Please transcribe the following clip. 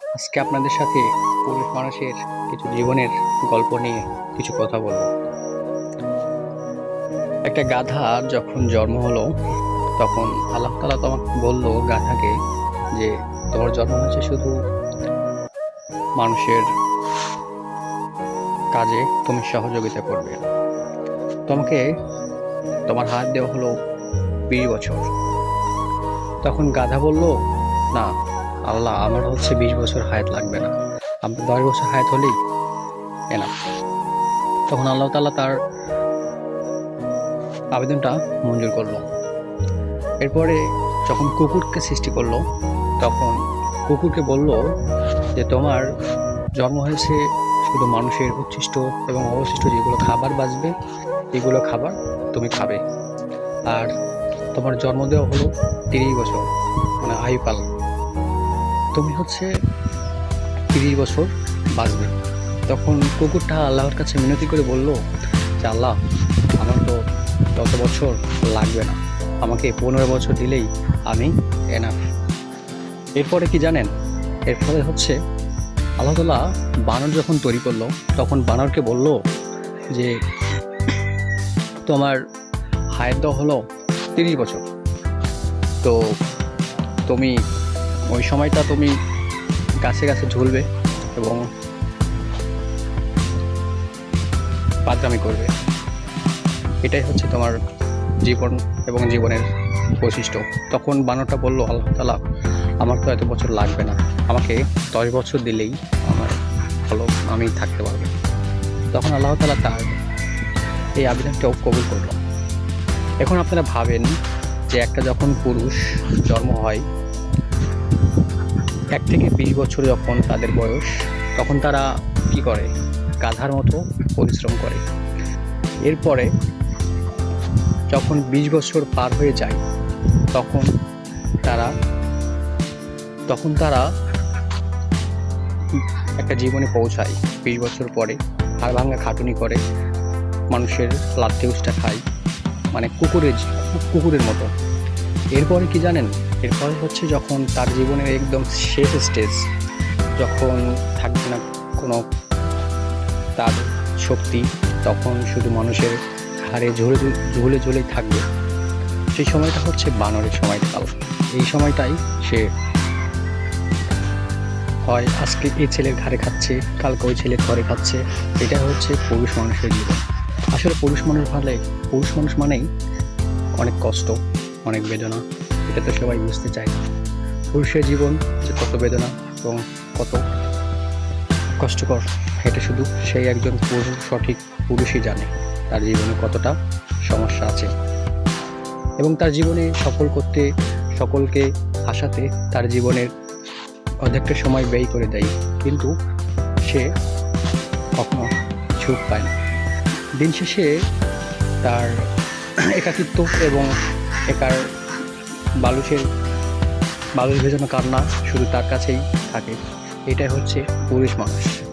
আজকে আপনাদের সাথে পুরুষ মানুষের কিছু জীবনের গল্প নিয়ে কিছু কথা বলব। একটা গাধা যখন জন্ম হলো, তখন আল্লাহ তালা তোমাকে বলল গাধাকে যে, তোমার জন্ম হচ্ছে শুধু মানুষের কাজে তুমি সহযোগিতা করবে তোমাকে, তোমার হাত দেওয়া হলো বিশ বছর। তখন গাধা বলল, না আল্লাহ, আমার হচ্ছে বিশ বছর হায়াত লাগবে না। আমার দশ বছর হায়াত হলেই এনা তখন আল্লাহ তাআলা তার আবেদনটা মঞ্জুর করল। এরপরে যখন কুকুরকে সৃষ্টি করল, তখন কুকুরকে বলল যে, তোমার জন্ম হয়েছে শুধু মানুষের উচ্ছিষ্ট এবং অবশিষ্ট যেগুলো খাবার বাঁচবে, এগুলো খাবার তুমি খাবে। আর তোমার জন্ম দেওয়া হলো তিরিশ বছর মানে আয়ুকাল। তুমি হচ্ছে তিরিশ বছর বাঁচবে। তখন কুকুরটা আল্লাহর কাছে মিনতি করে বলল, যে আল্লাহ, আমার তো তত বছর লাগবে না, আমাকে পনেরো বছর দিলেই আমি এনাফ। এরপরে কি জানেন? এর ফলে হচ্ছে আল্লাহ তালা বানর যখন তৈরি করল, তখন বানরকে বলল যে, তোমার হায়াত হলো তিরিশ বছর। তো তুমি ওই সময়টা তুমি গাছে গাছে ঝুলবে এবং পাদ্রামি করবে। এটাই হচ্ছে তোমার জীবন এবং জীবনের বৈশিষ্ট্য। তখন বানরটা বলল, আল্লাহ তালা আমার তো এত বছর লাগবে না। আমাকে দশ বছর দিলেই আমার ভালো আমি থাকতে পারব। তখন আল্লাহ তালা তার এই আবেদনটাও কবুল করল। এখন আপনারা ভাবেন যে একটা যখন পুরুষ জন্ম হয় এক থেকে বিশ বছর যখন তাদের বয়স, তখন তারা কি করে? গাধার মতো পরিশ্রম করে। এরপরে যখন বিশ বছর পার হয়ে যায়, তখন তারা তখন তারা একটা জীবনে পৌঁছায়। বিশ বছর পরে হাড় ভাঙা খাটুনি করে, মানুষের লাত্তে উষ্টা খায়। মানে কুকুরের কুকুরের মতো। এরপরে কি জানেন? এরপরে হচ্ছে যখন তার জীবনের একদম শেষ স্টেজ যখন থাকবে না কোনো তার শক্তি, তখন শুধু মানুষের ঘাড়ে ঝুলে ঝুলে ঝুলেই থাকবে। সেই সময়টা হচ্ছে বানরের সময়কাল এই সময়টাই সে হয়, আজকে এই ছেলের ঘাড়ে খাচ্ছে, কালকে ওই ছেলের ঘরে খাচ্ছে। এটা হচ্ছে পুরুষ মানুষের জীবন। আসলে পুরুষ মানুষ ভালে, পুরুষ মানুষ মানেই অনেক কষ্ট। অনেক বেদনা। এটা তো সবাই বুঝতে চায়। না পুরুষের জীবন যে কত বেদনা এবং কত কষ্টকর, এটা শুধু সেই একজন পুরুষ, সঠিক পুরুষই জানে। তার জীবনে কতটা সমস্যা আছে। এবং তার জীবনে সফল করতে, সকলকে আসাতে তার জীবনের অর্ধেকটা সময় ব্যয় করে দেয়। কিন্তু সে কখনো সুখ পায় না। দিন শেষে তার একাকিত্ব এবং একার বালুসের বালুর ভেজানো কান্না শুধু তার কাছেই থাকে। এটাই হচ্ছে পুরুষ মানুষ।